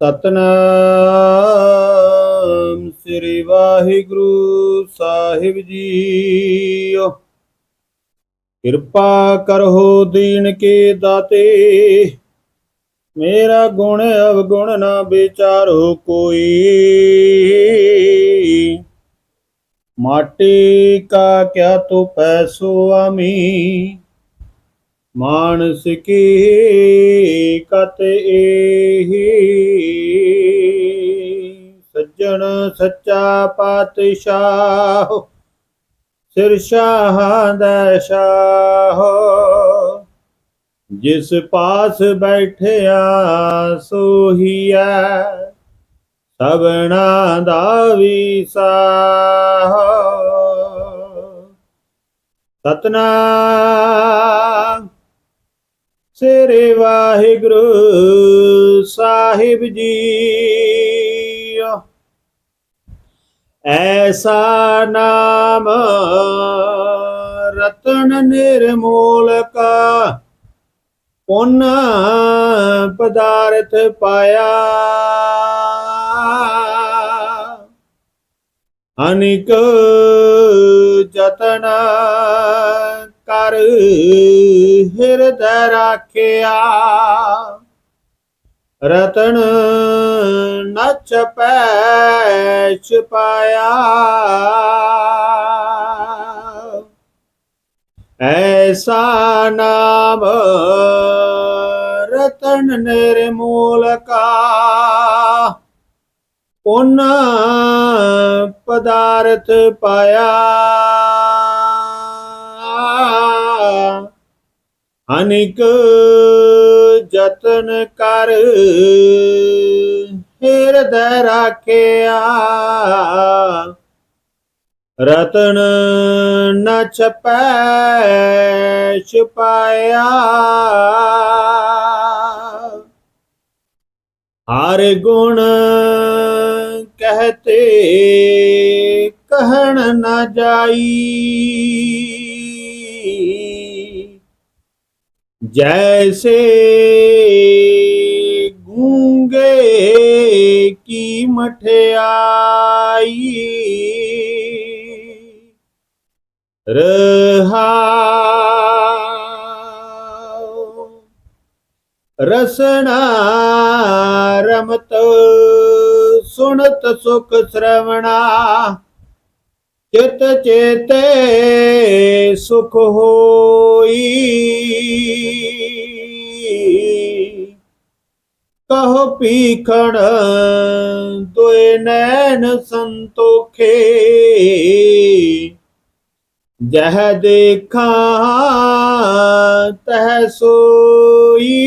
ਸਤਨਾਮ ਸ੍ਰੀ ਵਾਹਿਗੁਰੂ ਸਾਹਿਬ ਜੀਓ। ਕਿਰਪਾ ਕਰੋ ਦੀਨ ਕੇ ਦਾਤੇ। ਮੇਰਾ ਗੁਣ ਅਵਗੁਣ ਨਾ ਵਿਚਾਰੋ ਕੋਈ। ਮਾਟੀ ਕਾ ਕਿਆ ਤੋ ਪੈਸੋ ਆਮੀ। ਮਾਨਸ ਕੀ ਕਤ ਏਹੀ? ਸੱਜਣ ਸੱਚਾ ਪਾਤਸ਼ਾਹ, ਸਿਰ ਸ਼ਾਹਾਂ ਦਾ ਸ਼ਾਹ। ਜਿਸ ਪਾਸ ਬੈਠਿਆ ਸੋਹੀਐ ਸਭਨਾ ਦਾ ਵਿਸਾਹ ਸਤਨਾਮ ਸ੍ਰੀ ਵਾਹਿਗੁਰੂ ਸਾਹਿਬ ਜੀ। ਐਸਾ ਨਾਮ ਰਤਨ ਨਿਰਮੋਲ ਕਾ ਪੁੰਨ ਪਦਾਰਥ ਪਾਇਆ। ਅਨਿਕ ਜਤਨਾ ਕਰ ਹਿਰਦੈ ਰਾਖਿਆ। ਰਤਨ ਨਚ ਪੈ ਛਪਾਇਆ ਐਸਾ ਨਾਮ ਰਤਨ ਨਿਰਮੂਲ ਕਾ ਪੁੰਨ ਪਦਾਰਥ ਪਾਇਆ। ਅਨਿਕ ਜਤਨ ਕਰ ਹਿਰਦੈ ਰਾਖਿਆ। ਰਤਨ ਨ ਛਪੈ ਛਪਾਇਆ। ਹਰ ਗੁਣ ਕਹਤੇ ਕਹਿਣ ਨ ਜਾਈ। ਜੈਸੇ ਗੂੰਗੇ ਕੀ ਮਠਿਆਈ ਰਹਾਉ ਰਸਨਾ ਰਮਤ ਸੁਣਤ ਸੁਖ ਸ਼ਰਵਣਾ ਚਿਤ ਚੇਤੇ ਸੁਖ ਹੋਈ। ਕਹੋ ਪੀਖਣ ਤੋਏ ਨੈਣ ਸੰਤੋਖੇ। ਜਹ ਦੇਖਾਂ ਤਹ ਸੋਈ।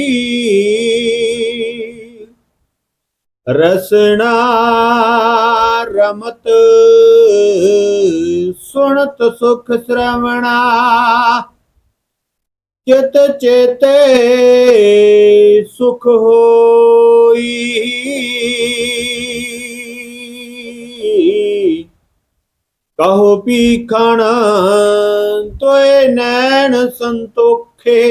ਰਸਨਾ ਰਮਤ ਸੁਣਤ ਸੁਖ ਸ਼ਰਵਣਾ। ਚਿਤ ਚੇਤੇ ਸੁਖ ਹੋਈ। ਕਹੋ ਪੀਖਣ ਤੋਏ ਨੈਣ ਸੰਤੋਖੇ।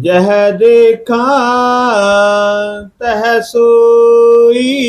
ਜਹ ਦੇਖਾਂ ਤਹ ਸੋਈ।